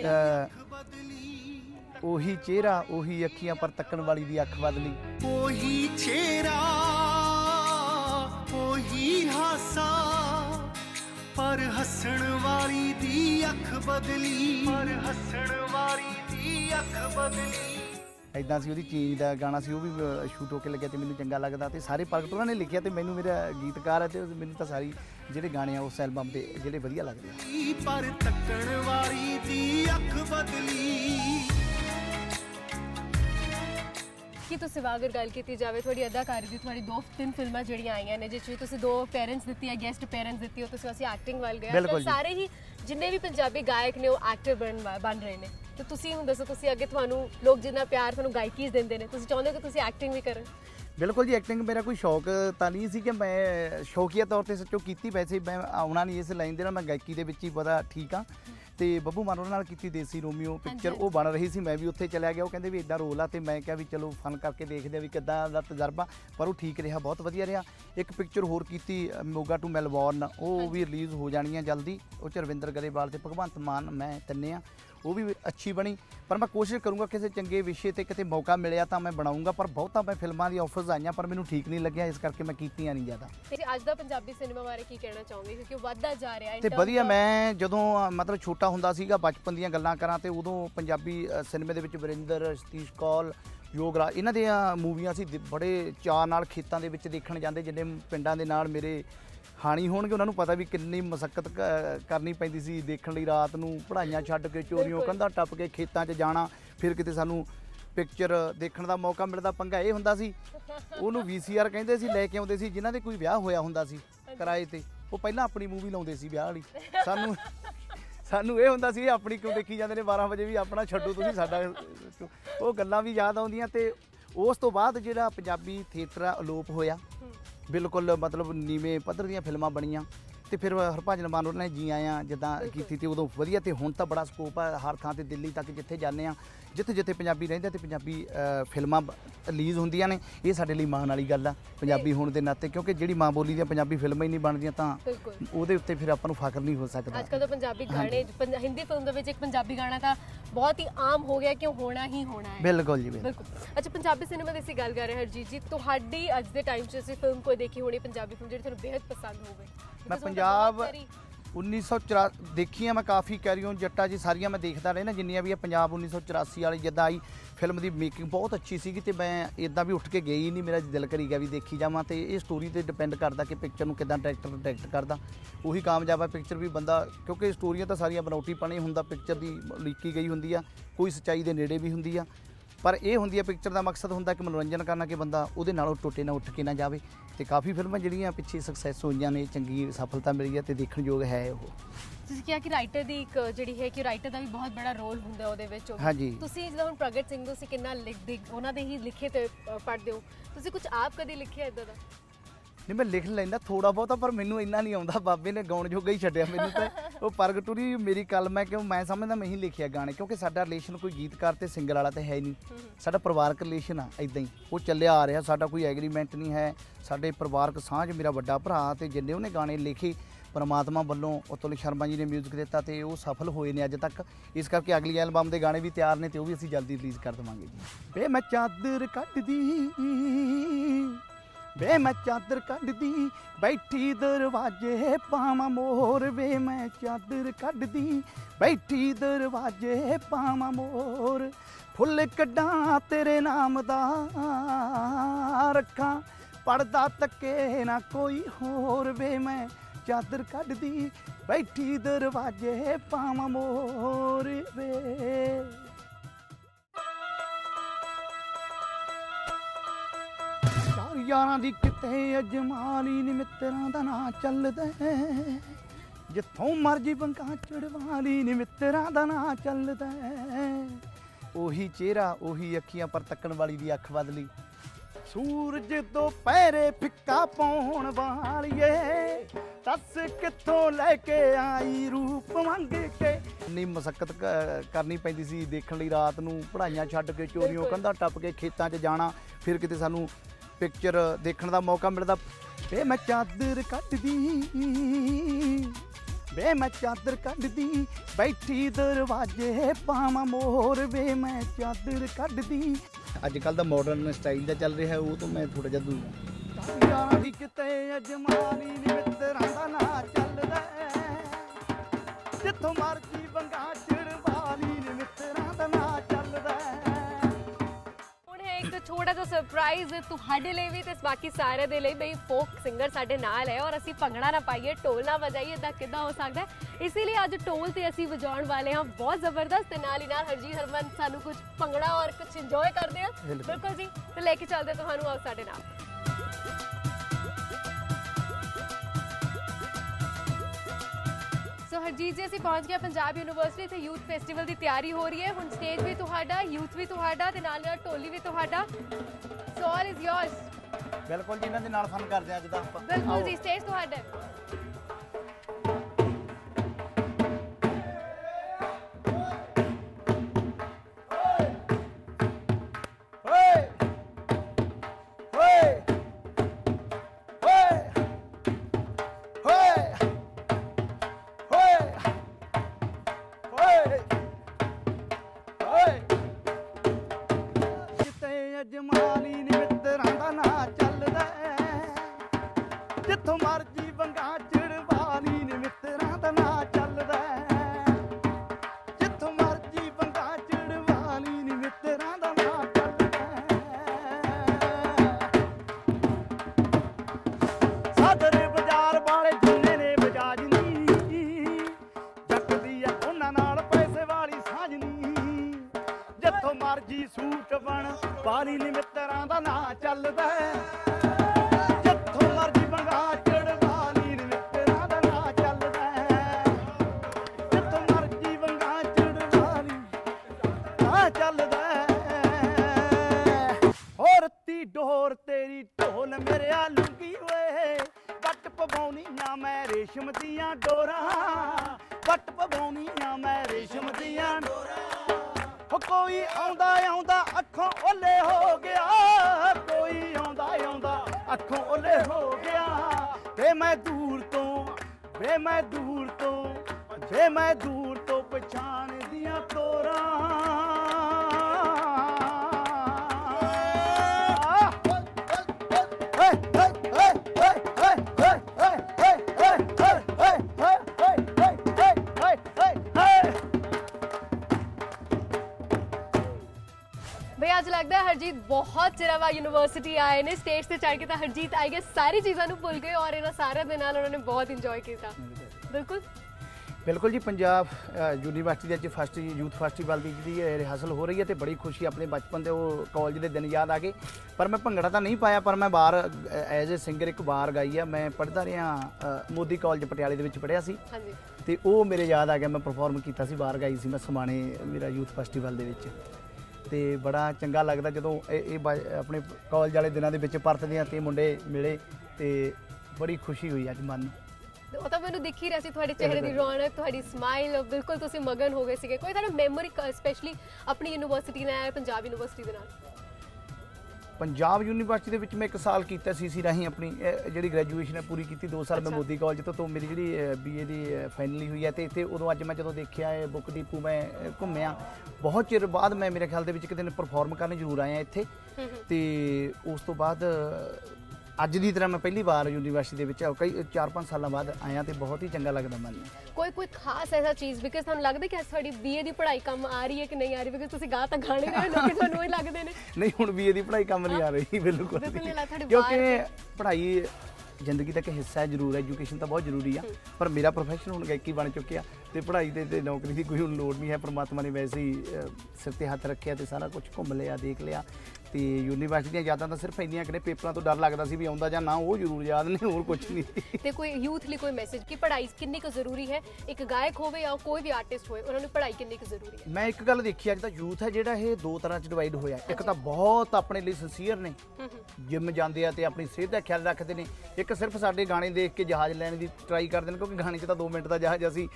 ਅਹ, ਉਹੀ ਚਿਹਰਾ ਉਹੀ ਅੱਖੀਆਂ ਪਰ ਤੱਕਣ ਵਾਲੀ ਦੀ ਅੱਖ ਬਦਲੀ। ਉਹੀ ਚਿਹਰਾ ਉਹੀ ਹਾਸਾ। ਪਰ ਹੱਸਣ ਵਾਲੀ ਦੀ ਅੱਖ ਬਦਲੀ। ਪਰ ਹੱਸਣ ਵਾਲੀ ਦੀ ਅੱਖ ਬਦਲੀ। ਐਦਾਂ ਸੀ ਉਹਦੀ ਚੇਂਜ ਦਾ ਗਾਣਾ ਸੀ ਉਹ ਵੀ ਸ਼ੂਟ ਹੋ ਕੇ ਲੱਗਿਆ ਤੇ ਮੈਨੂੰ ਚੰਗਾ ਲੱਗਦਾ ਤੇ ਸਾਰੇ ਪ੍ਰਗਟ ਉਹਨਾਂ ਨੇ ਲਿਖਿਆ ਤੇ ਮੈਨੂੰ ਮੇਰਾ ਗੀਤਕਾਰ ਹੈ ਤੇ ਮੈਨੂੰ ਤਾਂ ਸਾਰੀ ਜਿਹੜੇ ਗਾਣੇ ਆ ਉਸ ਐਲਬਮ ਦੇ ਜਿਹੜੇ ਵਧੀਆ ਲੱਗਦੇ ਆ। ਪਰ ਤੱਕਣ ਵਾਲੀ ਦੀ ਅੱਖ ਬਦਲੀ। ਕੀ ਤੁਸੀਂ ਅਗਰ ਗੱਲ ਕੀਤੀ ਜਾਵੇ ਤੁਹਾਡੀ ਅਦਾਕਾਰੀ ਦੀ ਤੁਹਾਡੀ ਦੋ ਤਿੰਨ ਫਿਲਮਾਂ ਜਿਹੜੀਆਂ ਆਈਆਂ ਨੇ ਜਿਸ ਵਿੱਚ ਤੁਸੀਂ ਦੋ ਪੇਰੈਂਟਸ ਦਿੱਤੀ ਹੈ ਗੈਸਟ ਪੇਰੈਂਟਸ ਦਿੱਤੀ ਹੋ ਤੁਸੀਂ ਅਸੀਂ ਐਕਟਿੰਗ ਵੱਲ ਗਏ। ਬਿਲਕੁਲ ਅੱਜਕੱਲ੍ਹ ਜੀ। ਸਾਰੇ ਹੀ ਜਿੰਨੇ ਵੀ ਪੰਜਾਬੀ ਗਾਇਕ ਨੇ ਉਹ ਐਕਟਰ ਬਣ ਬਣ ਰਹੇ ਨੇ। ਤੇ ਤੁਸੀਂ ਹੁਣ ਦੱਸੋ ਤੁਸੀਂ ਅੱਗੇ ਤੁਹਾਨੂੰ ਲੋਕ ਜਿੰਨਾ ਪਿਆਰ ਤੁਹਾਨੂੰ ਗਾਇਕੀ ਦਿੰਦੇ ਨੇ ਤੁਸੀਂ ਚਾਹੁੰਦੇ ਹੋ ਕਿ ਤੁਸੀਂ ਐਕਟਿੰਗ ਵੀ ਕਰੋ ਬਿਲਕੁਲ ਜੀ ਐਕਟਿੰਗ ਮੇਰਾ ਕੋਈ ਸ਼ੌਕ ਤਾਂ ਨਹੀਂ ਸੀ ਕਿ ਮੈਂ ਸ਼ੌਕੀਆ ਤੌਰ ਤੇ ਸੱਚੋ ਕੀਤੀ ਵੈਸੇ ਮੈਂ ਆਉਣਾ ਨਹੀਂ ਇਸ ਲਾਈਨ ਦੇ ਨਾਲ ਮੈਂ ਗਾਇਕੀ ਦੇ ਵਿੱਚ ਹੀ ਪਤਾ ਠੀਕ ਆ ਤੇ ਬੱਬੂ ਮਾਨ ਉਹਨਾਂ ਨਾਲ ਕੀਤੀ ਦੇਸੀ ਰੋਮੀਓ ਪਿਕਚਰ। ਉਹ ਬਣ ਰਹੀ ਸੀ ਮੈਂ ਵੀ ਉੱਥੇ ਚਲਿਆ ਗਿਆ ਉਹ ਕਹਿੰਦੇ ਵੀ ਇਦਾਂ ਰੋਲ ਆ ਤੇ ਮੈਂ ਕਿਹਾ ਵੀ ਚਲੋ ਫਨ ਕਰਕੇ ਦੇਖਦੇ ਆ ਵੀ ਕਿੱਦਾਂ ਦਾ ਤਜਰਬਾ ਪਰ ਉਹ ਠੀਕ ਰਿਹਾ ਬਹੁਤ ਵਧੀਆ ਰਿਹਾ। ਇੱਕ ਪਿਕਚਰ ਹੋਰ ਕੀਤੀ ਮੋਗਾ ਟੂ ਮੈਲਬੌਰਨ ਉਹ ਵੀ ਰਿਲੀਜ਼ ਹੋ ਜਾਣੀ ਆ ਜਲਦੀ। ਉਹ ਚ ਰਵਿੰਦਰ ਗਰੇਵਾਲ ਤੇ ਭਗਵੰਤ ਮਾਨ ਮੈਂ ਤਿੰਨੇ ਆ। ਉਹ ਵੀ ਅੱਛੀ ਬਣੀ। ਪਰ ਮੈਂ ਕੋਸ਼ਿਸ਼ ਕਰੂੰਗਾ ਕਿਸੇ ਚੰਗੇ ਵਿਸ਼ੇ ਤੇ ਕਿਤੇ ਮੌਕਾ ਮਿਲਿਆ ਤਾਂ ਮੈਂ ਬਣਾਉਂਗਾ ਪਰ ਬਹੁਤਾ ਮੈਂ ਫਿਲਮਾਂ ਦੀ ਆਫਰਸ ਆਈਆਂ ਪਰ ਮੈਨੂੰ ਠੀਕ ਨਹੀਂ ਲੱਗਿਆ ਇਸ ਕਰਕੇ ਮੈਂ ਕੀਤੀਆਂ ਨਹੀਂ ਜ਼ਿਆਦਾ। ਤੇ ਅੱਜ ਦਾ ਪੰਜਾਬੀ ਸਿਨੇਮਾ ਬਾਰੇ ਕੀ ਕਹਿਣਾ ਚਾਹੋਗੇ? ਕਿਉਂਕਿ ਵੱਧਦਾ ਜਾ ਰਿਹਾ ਹੈ ਤੇ ਵਧੀਆ ਮੈਂ ਜਦੋਂ ਮਤਲਬ ਛੋਟਾ ਹੁੰਦਾ ਸੀਗਾ ਬਚਪਨ ਦੀਆਂ ਗੱਲਾਂ ਕਰਾਂ ਤੇ ਉਦੋਂ ਪੰਜਾਬੀ ਸਿਨੇਮੇ ਦੇ ਵਿੱਚ ਵਰਿੰਦਰ ਸਤੀਸ਼ ਕੌਲ ਯੋਗਰਾ ਇਹਨਾਂ ਦੀਆਂ ਮੂਵੀਆਂ ਸੀ ਬੜੇ ਚਾਅ ਨਾਲ ਖੇਤਾਂ ਦੇ ਵਿੱਚ ਦੇਖਣ ਜਾਂਦੇ ਜਿੰਨੇ ਪਿੰਡਾਂ ਦੇ ਨਾਲ ਮੇਰੇ ਹਾਣੀ ਹੋਣਗੇ ਉਹਨਾਂ ਨੂੰ ਪਤਾ ਵੀ ਕਿੰਨੀ ਮਸਕਤ ਕਰਨੀ ਪੈਂਦੀ ਸੀ ਦੇਖਣ ਲਈ ਰਾਤ ਨੂੰ। ਪੜ੍ਹਾਈਆਂ ਛੱਡ ਕੇ ਚੋਰੀਆਂ। ਕੰਧਾਂ ਟੱਪ ਕੇ ਖੇਤਾਂ 'ਚ ਜਾਣਾ ਫਿਰ ਕਿਤੇ ਸਾਨੂੰ ਪਿਕਚਰ ਦੇਖਣ ਦਾ ਮੌਕਾ ਮਿਲਦਾ ਪੰਗਾ ਇਹ ਹੁੰਦਾ ਸੀ। ਉਹਨੂੰ VCR ਕਹਿੰਦੇ ਸੀ ਲੈ ਕੇ ਆਉਂਦੇ ਸੀ ਜਿਨ੍ਹਾਂ ਦੇ ਕੋਈ ਵਿਆਹ ਹੋਇਆ ਹੁੰਦਾ ਸੀ ਕਿਰਾਏ ਤੇ ਉਹ ਪਹਿਲਾਂ ਆਪਣੀ ਮੂਵੀ ਲਾਉਂਦੇ ਸੀ ਵਿਆਹ ਵਾਲੀ। ਸਾਨੂੰ ਸਾਨੂੰ ਇਹ ਹੁੰਦਾ ਸੀ ਇਹ ਆਪਣੀ ਕਿਉਂ ਦੇਖੀ ਜਾਂਦੇ ਨੇ 12 ਵਜੇ ਵੀ ਆਪਣਾ ਛੱਡੋ ਤੁਸੀਂ ਸਾਡਾ ਉਹ ਗੱਲਾਂ ਵੀ ਯਾਦ ਆਉਂਦੀਆਂ ਤੇ ਉਸ ਤੋਂ ਬਾਅਦ ਜਿਹੜਾ ਪੰਜਾਬੀ ਥੀਏਟਰ ਆ ਅਲੋਪ ਹੋਇਆ। ਬਿਲਕੁਲ ਮਤਲਬ ਨੀਵੇਂ ਪੱਧਰ ਦੀਆਂ ਫਿਲਮਾਂ ਬਣੀਆਂ। ਤੇ ਫਿਰ ਹਰਭਜਨ ਮਾਨ ਉਹਨਾਂ ਨੇ ਜੀ ਆਇਆਂ ਜਿੱਦਾਂ ਕੀਤੀ ਤੇ ਉਦੋਂ ਵਧੀਆ ਤੇ ਹੁਣ ਤਾਂ ਬੜਾ ਸਕੋਪ ਆ ਹਰ ਥਾਂ ਤੇ ਦਿੱਲੀ ਤੱਕ ਜਿੱਥੇ ਜਾਂਦੇ ਆ ਜਿੱਥੇ ਜਿੱਥੇ ਪੰਜਾਬੀ ਰਹਿੰਦੇ ਤੇ ਪੰਜਾਬੀ ਫਿਲਮਾਂ ਰਿਲੀਜ਼ ਹੁੰਦੀਆਂ ਨੇ ਇਹ ਸਾਡੇ ਲਈ ਮਾਣ ਵਾਲੀ ਗੱਲ ਆ ਪੰਜਾਬੀ ਹੋਣ ਦੇ ਨਾਤੇ ਕਿਉਂਕਿ ਜਿਹੜੀ ਮਾਂ ਬੋਲੀ ਦੀਆਂ ਪੰਜਾਬੀ ਫਿਲਮਾਂ ਹੀ ਨਹੀਂ ਬਣਦੀਆਂ ਤਾਂ ਉਹਦੇ ਉੱਤੇ ਫਿਰ ਆਪਾਂ ਨੂੰ ਫਖਰ ਨਹੀਂ ਹੋ ਸਕਦਾ। ਅੱਜ ਕੱਲ੍ਹ ਤਾਂ ਪੰਜਾਬੀ ਗਾਣੇ ਹਿੰਦੀ ਫਿਲਮ ਦੇ ਵਿੱਚ ਇੱਕ ਪੰਜਾਬੀ ਗਾਣਾ ਤਾਂ ਬਹੁਤ ਹੀ ਆਮ ਹੋ ਗਿਆ ਕਿ ਹੋਣਾ ਹੀ ਹੋਣਾ ਹੈ। ਬਿਲਕੁਲ ਜੀ ਬਿਲਕੁਲ। ਅੱਛਾ ਪੰਜਾਬੀ ਸਿਨੇਮਾ ਦੀ ਅਸੀਂ ਗੱਲ ਕਰ ਰਹੇ ਹਰਜੀਤ ਜੀ ਤੁਹਾਡੀ ਅੱਜ ਦੇ ਟਾਈਮ 'ਚ ਅਸੀਂ ਫਿਲਮ ਕੋਈ ਦੇਖੀ ਹੋਣੀ ਪੰਜਾਬੀ ਫਿਲਮ ਜਿਹੜੀ ਤੁਹਾਨੂੰ ਬੇहद ਪਸੰਦ ਹੋਵੇ? ਮੈਂ ਪੰਜਾਬ ਬਹੁਤ ਸਾਰੀ- 1984 ਦੇਖੀਆਂ ਮੈਂ ਕਾਫੀ ਕੈਰੀਓਂ ਜੱਟਾ ਜੀ ਸਾਰੀਆਂ ਮੈਂ ਦੇਖਦਾ ਰਿਹਾ ਨਾ ਜਿੰਨੀਆਂ ਵੀ ਆ ਪੰਜਾਬ 1984 ਵਾਲੀ ਜਿੱਦਾਂ ਆਈ ਫਿਲਮ ਦੀ ਮੇਕਿੰਗ ਬਹੁਤ ਅੱਛੀ ਸੀਗੀ ਤੇ ਮੈਂ ਇਦਾਂ ਵੀ ਉੱਠ ਕੇ ਗਈ ਨਹੀਂ ਮੇਰਾ ਦਿਲ ਕਰੀ ਗਿਆ ਵੀ ਦੇਖੀ ਜਾਵਾਂ ਤੇ ਇਹ ਸਟੋਰੀ ਤੇ ਡਿਪੈਂਡ ਕਰਦਾ ਕਿ ਪਿਕਚਰ ਨੂੰ ਕਿਦਾਂ ਡਾਇਰੈਕਟਰ ਡਾਇਰੈਕਟ ਕਰਦਾ। ਉਹੀ ਕਾਮਯਾਬ ਆ ਪਿਕਚਰ ਵੀ ਬੰਦਾ ਕਿਉਂਕਿ ਸਟੋਰੀਆਂ ਤਾਂ ਸਾਰੀਆਂ ਬਣਾਉਟੀ ਪਣੀ ਹੁੰਦਾ ਪਿਕਚਰ ਦੀ ਲੀਕੀ ਗਈ ਹੁੰਦੀ ਆ ਕੋਈ ਸੱਚਾਈ ਦੇ ਨੇੜੇ ਵੀ ਹੁੰਦੀ ਆ। ਪਰ ਇਹ ਹੁੰਦੀ ਆ ਪਿਕਚਰ ਦਾ ਮਕਸਦ ਹੁੰਦਾ ਕਿ ਮਨੋਰੰਜਨ ਕਰਨਾ ਕਿ ਬੰਦਾ ਉਹਦੇ ਨਾਲੋਂ ਟੁੱਟੇ ਨਾ ਉੱਠ ਕੇ ਨਾ ਜਾਵੇ ਤੇ ਕਾਫੀ ਫਿਲਮਾਂ ਜਿਹੜੀਆਂ ਪਿੱਛੇ ਸਕਸੈਸ ਹੋਈਆਂ ਨੇ ਚੰਗੀ ਸਫਲਤਾ ਮਿਲੀ ਹੈ ਤੇ ਦੇਖਣ ਯੋਗ ਹੈ ਉਹ ਤੁਸੀਂ ਕਿਹਾ ਕਿ ਰਾਈਟਰ ਦੀ ਇੱਕ ਜਿਹੜੀ ਹੈ ਕਿ ਰਾਈਟਰ ਦਾ ਵੀ ਬਹੁਤ ਬੜਾ ਰੋਲ ਹੁੰਦਾ ਉਹਦੇ ਵਿੱਚ। ਹਾਂਜੀ। ਤੁਸੀਂ ਜਦੋਂ ਹੁਣ ਪ੍ਰਗਟ ਸਿੰਘ ਤੁਸੀਂ ਕਿੰਨਾ ਲਿਖਦੇ ਉਹਨਾਂ ਦੇ ਹੀ ਲਿਖੇ ਤੇ ਪੜ੍ਹਦੇ ਹੋ ਤੁਸੀਂ ਕੁਝ ਆਪ ਕਦੀ ਲਿਖਿਆ ਇਦਾਂ ਦਾ ਨਹੀਂ ਮੈਂ ਲਿਖ ਲੈਂਦਾ ਥੋੜਾ ਬਹੁਤਾ ਪਰ ਮੈਨੂੰ ਇੰਨਾ ਨਹੀਂ ਆਉਂਦਾ। ਬਾਬੇ ਨੇ ਗਾਉਣ ਜੋਗਾ ਹੀ ਛੱਡਿਆ ਮੈਨੂੰ ਤਾਂ। ਉਹ ਪ੍ਰਗਟੂਰੀ ਮੇਰੀ ਕਲਮ ਹੈ ਕਿਉਂ? ਮੈਂ ਸਮਝਦਾ ਮੈਂ ਹੀ ਲਿਖਿਆ ਗਾਣੇ ਕਿਉਂਕਿ ਸਾਡਾ ਰਿਲੇਸ਼ਨ ਕੋਈ ਗੀਤਕਾਰ ਤੇ ਸਿੰਗਰ ਵਾਲਾ ਤਾਂ ਹੈ ਨਹੀਂ। ਸਾਡਾ ਪਰਿਵਾਰਕ ਰਿਲੇਸ਼ਨ ਆ ਇਦਾਂ ਹੀ। ਉਹ ਚੱਲਿਆ ਆ ਰਿਹਾ ਸਾਡਾ ਕੋਈ ਐਗਰੀਮੈਂਟ ਨਹੀਂ ਹੈ। ਸਾਡੇ ਪਰਿਵਾਰਕ ਸਾਂਝ ਮੇਰਾ ਵੱਡਾ ਭਰਾ ਤੇ ਜਿੰਨੇ ਉਹਨੇ ਗਾਣੇ ਲਿਖੇ ਪਰਮਾਤਮਾ ਵੱਲੋਂ ਅਤੁਲ ਸ਼ਰਮਾ ਜੀ ਨੇ 뮤직 ਦਿੱਤਾ ਤੇ ਉਹ ਸਫਲ ਹੋਏ ਨੇ ਅੱਜ ਤੱਕ। ਇਸ ਕਰਕੇ ਅਗਲੀ ਐਲਬਮ ਦੇ ਗਾਣੇ ਵੀ ਤਿਆਰ ਨੇ ਤੇ ਉਹ ਵੀ ਅਸੀਂ ਜਲਦੀ ਰਿਲੀਜ਼ ਕਰ ਦੇਵਾਂਗੇ ਜੀ। ਵੇ ਮੈਂ ਚਾਦਰ ਕੱਢਦੀ ਵੇ ਮੈਂ ਚਾਦਰ ਕੱਢਦੀ, ਬੈਠੀ ਦਰਵਾਜ਼ੇ ਪਾਵਾਂ ਮੋਰ ਵੇ ਮੈਂ ਚਾਦਰ ਕੱਢਦੀ, ਬੈਠੀ ਦਰਵਾਜ਼ੇ ਪਾਵਾਂ ਮੋਰ ਫੁੱਲ ਕੱਢਾਂ ਤੇਰੇ ਨਾਮ ਦਾ, ਰੱਖਾਂ ਪੜਦਾ ਤੱਕੇ ਨਾ ਕੋਈ ਹੋਰ। ਵੇ ਮੈਂ ਚਾਦਰ ਕੱਢਦੀ, ਬੈਠੀ ਦਰਵਾਜ਼ੇ ਪਾਵਾਂ ਮੋਰ ਵੇ। ਯਾਰ ਦੀ ਕਿਤੇ ਅਜਮਾਲੀ ਨੀ ਮਿੱਤਰਾਂ ਦਾ ਨਾਂ ਚੱਲਦਾ। ਜਿੱਥੋਂ ਮਰਜ਼ੀ ਬੰਕਾਂ ਚੜਵਾਲੀ ਨੀ ਮਿੱਤਰਾਂ ਦਾ ਨਾਂ ਚੱਲਦਾ। ਉਹੀ ਚਿਹਰਾ ਉਹੀ ਅੱਖੀਆਂ ਪਰ ਤੱਕਣ ਵਾਲੀ ਦੀ ਅੱਖ ਬਦਲੀ ਸੂਰਜ ਦੁਪਹਿਰੇ ਫਿੱਕਾ ਪਾਉਣ ਵਾਲੀਏ ਦੱਸ ਕਿੱਥੋਂ ਲੈ ਕੇ ਆਈ ਰੂਪ ਮੰਗ ਕੇ ਇੰਨੀ ਮਸਕਤ ਕਰਨੀ ਪੈਂਦੀ ਸੀ ਦੇਖਣ ਲਈ ਰਾਤ ਨੂੰ ਪੜਾਈਆਂ ਛੱਡ ਕੇ ਚੋਰੀਆਂ। ਕੰਧਾਂ ਟੱਪ ਕੇ ਖੇਤਾਂ 'ਚ ਜਾਣਾ ਫਿਰ ਕਿਤੇ ਸਾਨੂੰ ਪਿਕਚਰ ਦੇਖਣ ਦਾ ਮੌਕਾ ਮਿਲਦਾ। ਵੇ ਮੈਂ ਚਾਦਰ ਕੱਢਦੀ ਵੇ ਮੈਂ ਚਾਦਰ ਕੱਢਦੀ ਬੈਠੀ ਦਰਵਾਜ਼ੇ ਪਾਵਾਂ ਮੋਰ ਵੇ ਮੈਂ ਚਾਦਰ ਕੱਢਦੀ। ਅੱਜ ਕੱਲ ਦਾ ਮਾਡਰਨ ਸਟਾਈਲ ਦਾ ਚੱਲ ਰਿਹਾ ਉਹ ਤੋਂ ਮੈਂ ਥੋੜਾ ਜਿਹਾ ਦੂਰ ਯਾਰਾਂ ਦੀ ਕਿਤੇ ਅਜਮਾਨੀ ਨੀ ਮਿੱਤਰਾਂ ਦਾ ਨਾਂ ਚੱਲਦਾ। ਹੈ। ਜਿੱਥੋਂ ਮਰਜ਼ੀ ਸਰਪ੍ਰਾਈਜ਼ ਤੁਹਾਡੇ ਲਈ ਵੀ ਤੇ ਬਾਕੀ ਸਾਰਿਆਂ ਦੇ ਲਈ ਬਈ ਫੋਕ ਸਿੰਗਰ ਸਾਡੇ ਨਾਲ ਹੈ ਔਰ ਅਸੀਂ ਭੰਗੜਾ ਨਾ ਪਾਈਏ ਢੋਲ ਨਾ ਵਜਾਈਏ ਤਾਂ ਕਿੱਦਾਂ ਹੋ ਸਕਦਾ ਹੈ? ਇਸੇ ਲਈ ਅੱਜ ਢੋਲ ਤੇ ਅਸੀਂ ਵਜਾਉਣ ਵਾਲੇ ਹਾਂ ਬਹੁਤ ਜ਼ਬਰਦਸਤ ਤੇ ਨਾਲ ਹੀ ਨਾਲ ਹਰਜੀਤ ਹਰਮਨ ਸਾਨੂੰ ਕੁਝ ਭੰਗੜਾ ਔਰ ਕੁਝ ਇੰਜੋਏ ਕਰਦੇ ਆ ਬਿਲਕੁਲ। ਬਿਲਕੁਲ ਜੀ ਤੇ ਲੈ ਕੇ ਚੱਲਦੇ ਤੁਹਾਨੂੰ ਆਓ ਸਾਡੇ ਨਾਲ ਸੋ ਹਰਜੀਤ ਜੀ ਅਸੀਂ ਪਹੁੰਚ ਗਏ ਪੰਜਾਬ ਯੂਨੀਵਰਸਿਟੀ ਤੇ ਯੂਥ ਫੈਸਟੀਵਲ ਦੀ ਤਿਆਰੀ ਹੋ ਰਹੀ ਹੈ। ਹੁਣ ਸਟੇਜ ਵੀ ਤੁਹਾਡਾ ਯੂਥ ਵੀ ਤੁਹਾਡਾ ਤੇ ਨਾਲ ਨਾਲ ਢੋਲੀ ਵੀ ਤੁਹਾਡਾ। ਸੋ ਆਲ ਇਜ਼ ਯੋਰਸ ਬਿਲਕੁਲ ਜੀ ਇਹਨਾਂ ਦੇ ਨਾਲ ਫਨ ਕਰਦੇ ਆ ਅੱਜ ਦਾ ਬਿਲਕੁਲ। ਜੀ ਸਟੇਜ ਤੁਹਾਡਾ ਡੋਰ ਤੇਰੀ ਢੋਲ ਮੇਰੇ ਲੁੰਗੀ ਓਏ। ਵੱਟ ਪਵਾਉਣੀ ਨਾ ਮੈਂ ਰੇਸ਼ਮ ਦੀਆਂ ਡੋਰਾਂ। ਵੱਟ ਪਵਾਉਣੀਆਂ ਮੈਂ ਰੇਸ਼ਮ ਦੀਆਂ ਡੋਰਾਂ। ਹੋ ਕੋਈ ਆਉਂਦਾ ਆਉਂਦਾ ਅੱਖੋਂ ਓਲੇ ਹੋ ਗਿਆ। ਕੋਈ ਆਉਂਦਾ ਆਉਂਦਾ ਅੱਖੋਂ ਓਲੇ ਹੋ ਗਿਆ। ਵੇ ਮੈਂ ਦੂਰ ਤੋਂ, ਵੇ ਮੈਂ ਦੂਰ ਤੋਂ, ਵੇ ਮੈਂ ਦੂਰ ਤੋਂ ਪਛਾਣਦੀਆਂ ਤੋਰਾਂ। ਬਈ ਅੱਜ ਲੱਗਦਾ ਹਰਜੀਤ ਬਹੁਤ ਚਿਰਾਂ ਬਾਅਦ ਯੂਨੀਵਰਸਿਟੀ ਆਏ ਨੇ ਸਟੇਜ ਤੇ ਚੜ੍ਹ ਕੇ ਤਾਂ ਹਰਜੀਤ ਆਈ ਗਏ ਸਾਰੀ ਚੀਜ਼ਾਂ ਨੂੰ ਭੁੱਲ ਗਏ ਔਰ ਇਹਨਾਂ ਸਾਰਿਆਂ ਦੇ ਨਾਲ ਉਹਨਾਂ ਨੇ ਬਹੁਤ ਇੰਜੋਏ ਕੀਤਾ। ਬਿਲਕੁਲ। ਬਿਲਕੁਲ ਜੀ ਪੰਜਾਬ ਯੂਨੀਵਰਸਿਟੀ ਦੇ ਅੱਜ ਫਸਟ ਯੂਥ ਫੈਸਟੀਵਲ ਦੀ ਜਿਹੜੀ ਰਿਹਰਸਲ ਹੋ ਰਹੀ ਹੈ ਤੇ ਬੜੀ ਖੁਸ਼ੀ ਆਪਣੇ ਬਚਪਨ ਦੇ ਉਹ ਕਾਲਜ ਦੇ ਦਿਨ ਯਾਦ ਆ ਗਏ। ਪਰ ਮੈਂ ਭੰਗੜਾ ਤਾਂ ਨਹੀਂ ਪਾਇਆ ਪਰ ਮੈਂ ਬਾਹਰ ਐਜ਼ ਅ ਸਿੰਗਰ ਇੱਕ ਬਾਰ ਗਾਈ ਆ। ਮੈਂ ਪੜ੍ਹਦਾ ਰਿਹਾ ਮੋਦੀ ਕਾਲਜ ਪਟਿਆਲੇ ਦੇ ਵਿੱਚ ਪੜ੍ਹਿਆ ਸੀ। ਹਾਂਜੀ। ਤੇ ਉਹ ਮੇਰੇ ਯਾਦ ਆ ਗਿਆ ਮੈਂ ਪਰਫਾਰਮ ਕੀਤਾ ਸੀ ਬਾਹਰ ਗਾਈ ਸੀ ਮੈਂ ਸਮਾਣੇ ਮੇਰਾ ਯੂਥ ਫੈਸਟੀਵਲ ਦੇ ਵਿੱਚ। ਤੇ ਬੜਾ ਚੰਗਾ ਲੱਗਦਾ ਜਦੋਂ ਇਹ ਇਹ ਬ- ਆਪਣੇ ਕਾਲਜ ਵਾਲੇ ਦਿਨਾਂ ਦੇ ਵਿੱਚ ਪਰਤਦੇ ਆ ਤੇ ਮੁੰਡੇ ਮਿਲੇ ਤੇ ਬੜੀ ਖੁਸ਼ੀ ਹੋਈ ਅੱਜ ਮਨ ਨੂੰ। ਤੇ ਉਹ ਤਾਂ ਮੈਨੂੰ ਦਿਖ ਹੀ ਰਿਹਾ ਸੀ ਤੁਹਾਡੇ ਚਿਹਰੇ ਦੀ ਰੌਣਕ ਤੁਹਾਡੀ ਸਮਾਈਲ ਬਿਲਕੁਲ ਤੁਸੀਂ ਮਗਨ ਹੋ ਗਏ ਸੀਗੇ। ਕੋਈ ਤੁਹਾਡਾ ਮੈਮੋਰੀ ਸਪੈਸ਼ਲੀ ਆਪਣੀ ਯੂਨੀਵਰਸਿਟੀ ਨਾਲ ਪੰਜਾਬ ਯੂਨੀਵਰਸਿਟੀ ਦੇ ਨਾਲ। ਪੰਜਾਬ ਯੂਨੀਵਰਸਿਟੀ ਦੇ ਵਿੱਚ ਮੈਂ ਇੱਕ ਸਾਲ ਕੀਤਾ ਸੀਸੀ ਰਾਹੀਂ ਆਪਣੀ ਜਿਹੜੀ ਗ੍ਰੈਜੂਏਸ਼ਨ ਹੈ ਪੂਰੀ ਕੀਤੀ 2 ਸਾਲ ਮੈਂ। ਮੋਦੀ ਕਾਲਜ ਤੋਂ ਤੋਂ ਮੇਰੀ ਜਿਹੜੀ ਬੀਏ ਦੀ ਫਾਈਨਲੀ ਹੋਈ ਹੈ ਤੇ ਇੱਥੇ ਉਦੋਂ ਅੱਜ ਮੈਂ ਜਦੋਂ ਦੇਖਿਆ ਇਹ ਬੁੱਕ ਡਿਪੂ ਮੈਂ ਘੁੰਮਿਆ ਬਹੁਤ ਚਿਰ ਬਾਅਦ ਮੈਂ ਮੇਰੇ ਖਿਆਲ ਦੇ ਵਿੱਚ ਇੱਕ ਦਿਨ ਪਰਫਾਰਮ ਕਰਨ ਜ਼ਰੂਰ ਆਇਆ ਇੱਥੇ ਤੇ ਉਸ ਤੋਂ ਬਾਅਦ ਅੱਜ ਦੀ ਤਰ੍ਹਾਂ ਮੈਂ ਪਹਿਲੀ ਵਾਰ ਯੂਨੀਵਰਸਿਟੀ ਦੇ ਵਿੱਚ ਕਈ 4-5 ਸਾਲਾਂ ਬਾਅਦ ਆਇਆ ਤੇ ਬਹੁਤ ਹੀ ਚੰਗਾ ਲੱਗਦਾ ਮਨ। ਨੂੰ ਕੋਈ ਕੋਈ ਖਾਸ ਐਸਾ ਚੀਜ਼ ਬਿਕਾਜ਼ ਤੁਹਾਨੂੰ ਲੱਗਦਾ ਕਿ ਤੁਹਾਡੀ ਬੀਏ ਦੀ ਪੜ੍ਹਾਈ ਕੰਮ ਆ ਰਹੀ ਹੈ ਕਿ ਨਹੀਂ ਆ ਰਹੀ? ਬਿਕਾਜ਼ ਤੁਸੀਂ ਗਾ ਤਾਂ ਗਾਣੇ ਰਹੇ ਲੋਕ ਤੁਹਾਨੂੰ ਹੀ ਲੱਗਦੇ ਨੇ। ਨਹੀਂ ਹੁਣ ਬੀਏ ਦੀ ਪੜ੍ਹਾਈ ਕੰਮ ਨਹੀਂ ਆ ਰਹੀ ਬਿਲਕੁਲ ਕਿਉਂਕਿ ਪੜ੍ਹਾਈ ਜ਼ਿੰਦਗੀ ਦਾ ਇੱਕ ਹਿੱਸਾ ਹੈ ਜ਼ਰੂਰ ਐਜੂਕੇਸ਼ਨ ਤਾਂ ਬਹੁਤ ਜ਼ਰੂਰੀ ਆ ਪਰ ਮੇਰਾ ਪ੍ਰੋਫੈਸ਼ਨ ਹੁਣ ਗਾਇਕੀ ਬਣ ਚੁੱਕਿਆ। ਤੇ ਪੜ੍ਹਾਈ ਦੇ ਤੇ ਨੌਕਰੀ ਦੀ ਕੋਈ ਹੁਣ ਲੋੜ ਨਹੀਂ ਹੈ। ਪ੍ਰਮਾਤਮਾ ਨੇ ਵੈਸੇ ਹੀ ਸਿਰ ਤੇ ਹੱਥ ਰੱਖਿਆ ਤੇ ਸਾਰਾ ਕੁਝ ਘੁੰਮ ਲਿਆ ਦੇਖ ਲਿਆ ਤੇ ਯੂਨੀਵਰਸਿਟੀ ਦੀਆਂ ਯਾਦਾਂ ਤਾਂ ਸਿਰਫ ਇੰਨੀਆਂ ਕਿ ਪੇਪਰਾਂ ਤੋਂ ਡਰ ਲੱਗਦਾ ਸੀ ਵੀ ਆਉਂਦਾ ਜਾਂ ਨਾ ਉਹ ਜ਼ਰੂਰ ਯਾਦ ਨੇ ਹੋਰ ਕੁਝ ਨਹੀਂ। ਤੇ ਕੋਈ ਯੂਥ ਲਈ ਕੋਈ ਮੈਸੇਜ ਕਿ ਪੜ੍ਹਾਈ ਕਿੰਨੀ ਕੁ ਜ਼ਰੂਰੀ ਹੈ? ਇੱਕ ਗਾਇਕ ਹੋਵੇ ਜਾਂ ਕੋਈ ਵੀ ਆਰਟਿਸਟ ਹੋਵੇ ਉਹਨਾਂ ਨੂੰ ਪੜ੍ਹਾਈ ਕਿੰਨੀ ਕੁ ਜ਼ਰੂਰੀ ਹੈ? ਮੈਂ ਇੱਕ ਗੱਲ ਦੇਖੀ ਅੱਜ ਦਾ ਯੂਥ ਹੈ ਜਿਹੜਾ ਇਹ ਦੋ ਤਰ੍ਹਾਂ ਚ ਡਿਵਾਈਡ ਹੋਇਆ। ਇੱਕ ਤਾਂ ਬਹੁਤ ਆਪਣੇ ਲਈ ਸਿੰਸੀਅਰ ਨੇ ਜਿਮ ਜਾਂਦੇ ਆ ਤੇ ਆਪਣੀ ਸਿਹਤ ਦਾ ਖਿਆਲ ਰੱਖਦੇ ਨੇ। ਇੱਕ ਸਿਰਫ ਸਾਡੇ ਗਾਣੇ ਦੇਖ ਕੇ ਜਹਾਜ਼ ਲੈਣ ਦੀ ਟਰਾਈ ਕਰਦੇ ਨੇ ਕਿਉਂਕਿ ਗਾਣੇ 'ਚ ਤਾਂ 2 ਮਿੰਟ ਦਾ ਜਹਾਜ਼ ਅਸੀਂ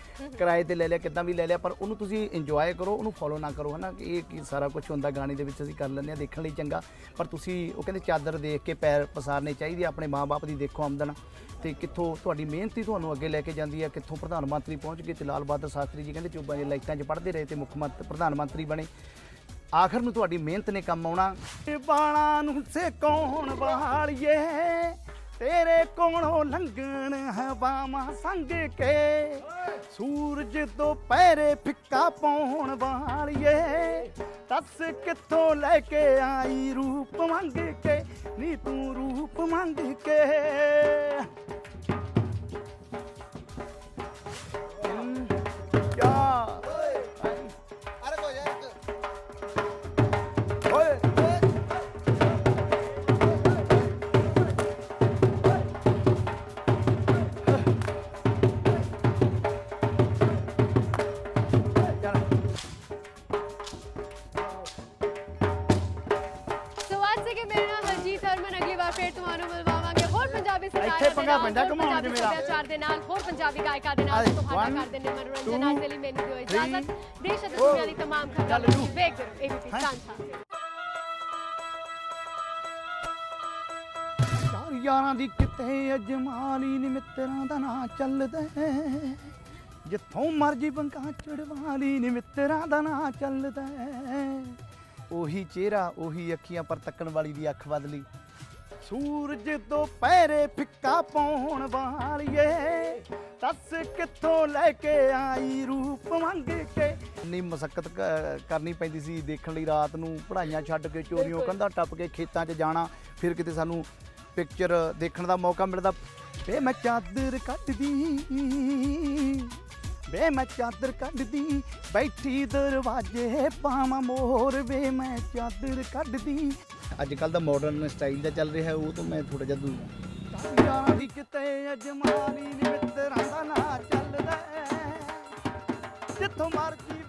ਕਿਰਾਏ ਤੇ ਲੈ ਲਿਆ ਕਿੱਦਾਂ ਵੀ ਲੈ ਲਿਆ ਪਰ ਉਹਨੂੰ ਤੁਸੀਂ ਇੰਜੋਏ ਕਰੋ ਉਹਨੂੰ ਫੋਲੋ ਨਾ ਕਰੋ ਹਨਾ ਕਿ ਇਹ ਕੀ ਸਾਰਾ ਕੁਝ ਹੁੰਦਾ ਗਾਣੇ ਦੇ ਵਿੱਚ ਅਸੀਂ ਕਰ ਲੈਂਦੇ ਆ ਦੇਖਣ ਲਈ ਚੰਗਾ। ਪਰ ਤੁਸੀਂ ਉਹ ਕਹਿੰਦੇ ਚਾਦਰ ਦੇਖ ਕੇ ਪੈਰ ਪਸਾਰਨੇ ਚਾਹੀਦੇ ਆ, ਆਪਣੇ ਮਾਪੇ ਦੀ ਦੇਖੋ ਆਮਦਨ। ਤੇ ਕਿੱਥੋਂ ਤੁਹਾਡੀ ਮਿਹਨਤ ਹੀ ਤੁਹਾਨੂੰ ਅੱਗੇ ਲੈ ਕੇ ਜਾਂਦੀ ਹੈ ਕਿੱਥੋਂ ਪ੍ਰਧਾਨ ਮੰਤਰੀ ਪਹੁੰਚ ਗਏ ਤੇ ਲਾਲ ਬਹਾਦਰ ਸ਼ਾਸਤਰੀ ਜੀ ਕਹਿੰਦੇ ਚੋਬਾਂ ਦੇ ਲਾਈਟਾਂ 'ਚ ਪੜ੍ਹਦੇ ਰਹੇ ਤੇ ਮੁੱਖ ਮੰਤਰੀ ਪ੍ਰਧਾਨ ਮੰਤਰੀ ਬਣੇ। ਆਖਰ ਨੂੰ ਤੁਹਾਡੀ ਮਿਹਨਤ ਨੇ ਕੰਮ ਆਉਣਾ। ਬਾਣਾ ਨੂੰ ਸੇ ਕੌਣ ਤੇਰੇ ਕੋਲੋਂ ਲੰਘਣ ਹਵਾਵਾਂ ਸੰਗ ਕੇ। ਸੂਰਜ ਤੋਂ ਪੈਰੇ ਫਿੱਕਾ ਪਾਉਣ ਵਾਲੀਏ। ਦੱਸ ਕਿੱਥੋਂ ਲੈ ਕੇ ਆਈ ਰੂਪ ਮੰਗ ਕੇ? ਨੀ ਤੂੰ ਰੂਪ ਮੰਗ ਕੇ। ਅਗਲੀ ਵਾਰ ਫੇਰ ਤੁਹਾਨੂੰ ਮਿਲਵਾਵਾਂਗੇ ਹੋਰ ਪੰਜਾਬੀ ਸਿਤਾਰਿਆਂ ਇੱਥੇ ਦੇ ਪੰਗਾ ਨਾਲ, ਪੈਂਦਾ ਹੋਰ ਪੰਜਾਬੀ ਮੇਰਾ। ਸੱਭਿਆਚਾਰ ਦੇ ਨਾਲ ਹੋਰ ਪੰਜਾਬੀ ਗਾਇਕਾਂ ਦੇ ਨਾਲ ਤੁਹਾਡਾ ਕਰਦੇ ਨੇ ਮਨੋਰੰਜਨ ਅੱਜ ਦੇ ਲਈ ਮੈਨੂੰ ਦਿਓ ਇਜਾਜ਼ਤ ਦੇਸ਼ ਅਤੇ four, ਦੁਨੀਆ ਦੀ ਤਮਾਮ ਖਬਰਾਂ ਲਈ ਵੇਖਦੇ ਰਹੋ ਏਬੀਪੀ? ਸਾਂਝਾ ਯਾਰ ਦੀ ਕਿਤੇ ਅਜਮਾਲੀ ਨੀ ਮਿੱਤਰਾਂ ਦਾ ਨਾਂ ਚੱਲਦਾ। ਜਿੱਥੋਂ ਮਰਜ਼ੀ ਬੰਕਾਂ ਚੜਵਾਲੀ ਨੀ ਮਿੱਤਰਾਂ ਦਾ ਨਾਂ ਚੱਲਦਾ। ਉਹੀ ਚਿਹਰਾ ਉਹੀ ਅੱਖੀਆਂ ਪਰ ਤੱਕਣ ਵਾਲੀ ਦੀ ਅੱਖ ਬਦਲੀ ਸੂਰਜ ਤੋਂ ਪਹਿਰੇ ਫਿੱਕਾ ਪਾਉਣ ਵਾਲੀਏ। ਦੱਸ ਕਿੱਥੋਂ ਲੈ ਕੇ ਆਈ ਰੂਪ ਮੰਗ ਕੇ? ਇੰਨੀ ਮਸਕਤ ਕਰਨੀ ਪੈਂਦੀ ਸੀ ਦੇਖਣ ਲਈ ਰਾਤ ਨੂੰ। ਪੜਾਈਆਂ ਛੱਡ ਕੇ ਚੋਰੀਆਂ। ਕੰਧਾਂ ਟੱਪ ਕੇ ਖੇਤਾਂ 'ਚ ਜਾਣਾ। ਫਿਰ ਕਿਤੇ ਸਾਨੂੰ ਪਿਕਚਰ ਦੇਖਣ ਦਾ ਮੌਕਾ ਮਿਲਦਾ। ਵੇ ਮੈਂ ਚਾਦਰ ਕੱਢਦੀ। ਵੇ ਮੈਂ ਚਾਦਰ ਕੱਢਦੀ ਬੈਠੀ ਦਰਵਾਜ਼ੇ ਪਾਵਾਂ ਮੋਰ ਵੇ ਮੈਂ ਚਾਦਰ ਕੱਢਦੀ ਅੱਜ ਕੱਲ ਦਾ ਮਾਡਰਨ ਸਟਾਈਲ ਦਾ ਚੱਲ ਰਿਹਾ ਉਹ ਤੋਂ ਮੈਂ ਥੋੜਾ ਜਿਹਾ ਦੂਰ ਹਾਂ ਯਾਰਾਂ ਦੀ ਕਿਤੇ ਅਜਮਾਲੀ ਨੀ ਮਿੱਤਰਾਂ ਦਾ ਨਾਂ ਚੱਲਦਾ ਹੈ। ਜਿੱਥੋਂ ਮਰਜ਼ੀ